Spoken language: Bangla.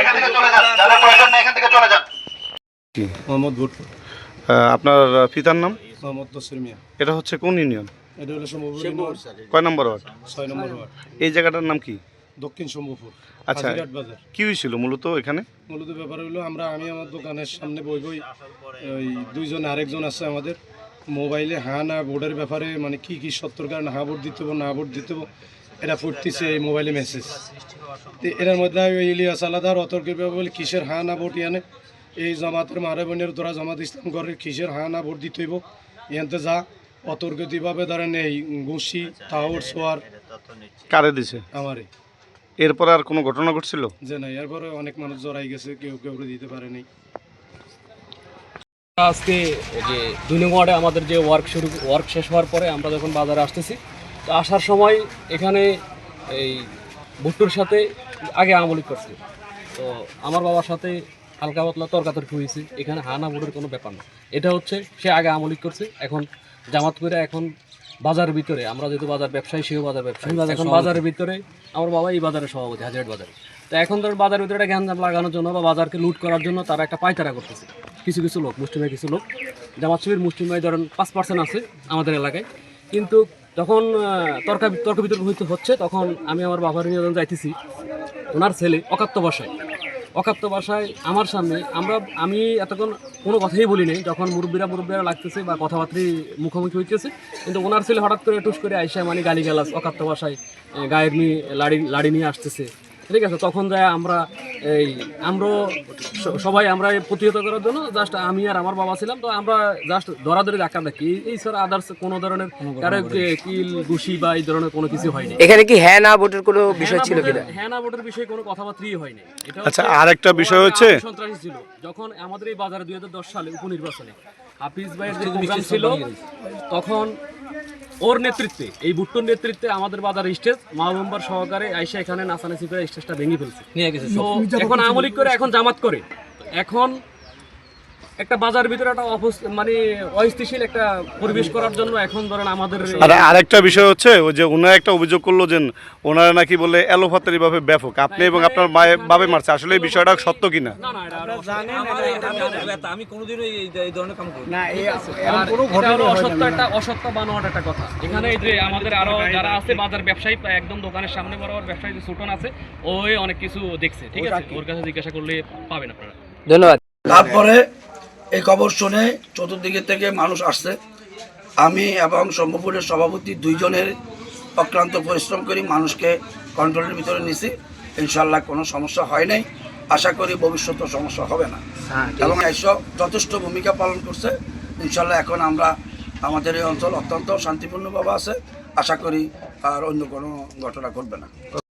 এখান থেকে চলে যান যারা প্রয়োজন নেই এখান থেকে চলে যান। মোহাম্মদ ভুট্টো। আপনার পিতার নাম? মোহাম্মদ তসির মিয়া। এটা হচ্ছে কোন ইউনিয়ন? এটা হলো সম্ভবপুর কয় নম্বর ওয়ার্ড? ছয় নম্বর ওয়ার্ড। এই জায়গাটার নাম কি? দক্ষিণ সম্ভবপুর আচ্ছা। কি হয়েছিল মূলত এখানে? মূলত ব্যাপার হলো আমরা আমি আমার দোকানের সামনে বই বই ওই দুইজন আরেকজন আছে আমাদের। মোবাইলে হ্যাঁ না বোর্ডের ব্যাপারে মানে কি কি সত্তর কারণে হ্যাঁ ভোট দিতে হব না ভোট দিতে হব ফুটতেছে এই মোবাইলে মেসেজ তো এটার মধ্যে আমি ওই ইলিয়াস আলাদার অতর্কের ব্যাপারে বলে কিসের হা না ভোট ইয়ানে? এই জামাতের মারে বোনের তোরা জামাত ইসলাম করে কিসের হা না ভোট দিতে হইব? ইয়ানতে যা অতর্কিতভাবে ধরেন এই ঘুষি তাওর সোয়ার কারে দিছে? আমারে। এরপরে আর কোনো ঘটনা ঘটছিল? যে না এরপরে অনেক মানুষ জড়াই গেছে কেউ কেউ দিতে পারে নাই। আজকে এই যে দুই আমাদের যে ওয়ার্ক শুরু ওয়ার্ক শেষ হওয়ার পরে আমরা যখন বাজারে আসতেছি আসার সময় এখানে এই ভুট্টুর সাথে আগে আমলি করছে। তো আমার বাবার সাথে হালকা পাতলা তর্কাতর্কি হয়েছে। এখানে হানা ভোটের কোনো ব্যাপার না। এটা হচ্ছে সে আগে আমলিক করছে। এখন জামাত করে এখন বাজারের ভিতরে আমরা যেহেতু বাজার ব্যবসায়ী সেও বাজার ব্যবসায়ী। এখন বাজারের ভিতরে আমার বাবা এই বাজারের সভাপতি হাজারহাট বাজারে তো এখন ধর বাজারের ভিতরে একটা গ্যাঞ্জাম লাগানোর জন্য বা বাজারকে লুট করার জন্য তারা একটা পায়তারা করতেছে। কিছু কিছু লোক মুসলিমের কিছু লোক। জামাত শিবির মুসলিমাই ধরেন পাঁচ পার্সেন্ট আছে আমাদের এলাকায়। কিন্তু যখন তর্ক তর্ক বিতর্ক হইতে হচ্ছে, তখন আমি আমার বাবার নিয়ে যখন যাইতেছি, ওনার ছেলে অকাত্য বাসায় অকাত্য বাসায় আমার সামনে, আমরা, আমি এতক্ষণ কোনো কথাই বলি নাই, যখন মুরব্বীরা মুরব্বীরা লাগতেছে বা কথাবার্তি মুখোমুখি হইতেছে, কিন্তু ওনার ছেলে হঠাৎ করে টুস করে আইসা মানে গালি গালাস অকাত্য বাসায় গায়ের নিয়ে লাড়ি লাড়ি নিয়ে আসতেছে। ঠিক আছে তখন যায় আমরা এই আমরা সবাই আমরা প্রতিহত করার জন্য জাস্ট আমি আর আমার বাবা ছিলাম তো আমরা জাস্ট ধরাধরি ধাক্কা দেখি এই স্যার আদার্স কোনো ধরনের কারও কিল ঘুষি বা এই ধরনের কোনো কিছু হয়নি। এখানে কি হ্যাঁ না ভোটের কোনো বিষয় ছিল কিনা? হ্যাঁ না ভোটের বিষয়ে কোনো কথাবার্তাই হয়নি। আচ্ছা আর একটা বিষয় হচ্ছে সন্ত্রাসী ছিল। যখন আমাদের এই বাজারে দুই হাজার দশ সালে উপনির্বাচনে হাফিজ ভাইয়ের যে প্রোগ্রাম ছিল তখন ওর নেতৃত্বে এই ভুট্টোর নেতৃত্বে আমাদের বাজার স্টেজ মাহবুম্বার সহকারে আইসা এখানে নাচানাচি করে স্টেজটা ভেঙে ফেলছে। এখন আমলিক করে এখন জামাত করে। এখন একটা বাজার ভিতরে একটা মানে অস্থিতিশীল একটা পরিবেশ করার জন্য এখন ধরেন আমাদের আর আরেকটা বিষয় হচ্ছে ওই যে ওনার একটা অভিযোগ করল যে ওনারা নাকি বলে এলোপাতারি ভাবে ব্যাপক। আপনি এবং আপনার বাবে মারছে আসলে এই বিষয়টা সত্য কিনা? না না আমি কোনোদিনও এই এই ধরনের কাম করি হলো অসত্য একটা অসত্য বানোয়াট একটা কথা। এখানে এই যে আমাদের আরও যারা আছে বাজার ব্যবসায়ী একদম দোকানের সামনে বরাবর ব্যবসায়ী যে সুটন আছে ওই অনেক কিছু দেখছে। ঠিক আছে? ওর কাছে জিজ্ঞাসা করলে পাবেন আপনারা। ধন্যবাদ। তারপরে এই খবর শুনে চতুর্দিকে থেকে মানুষ আসছে। আমি এবং সম্ভবপুরের সভাপতি দুইজনের অক্লান্ত পরিশ্রম করি মানুষকে কন্ট্রোলের ভিতরে নিছি ইনশাল্লাহ কোনো সমস্যা হয় নাই। আশা করি ভবিষ্যতে সমস্যা হবে না। এবং এইসব যথেষ্ট ভূমিকা পালন করছে। ইনশাল্লাহ এখন আমরা আমাদের এই অঞ্চল অত্যন্ত শান্তিপূর্ণভাবে আছে। আশা করি আর অন্য কোনো ঘটনা ঘটবে না।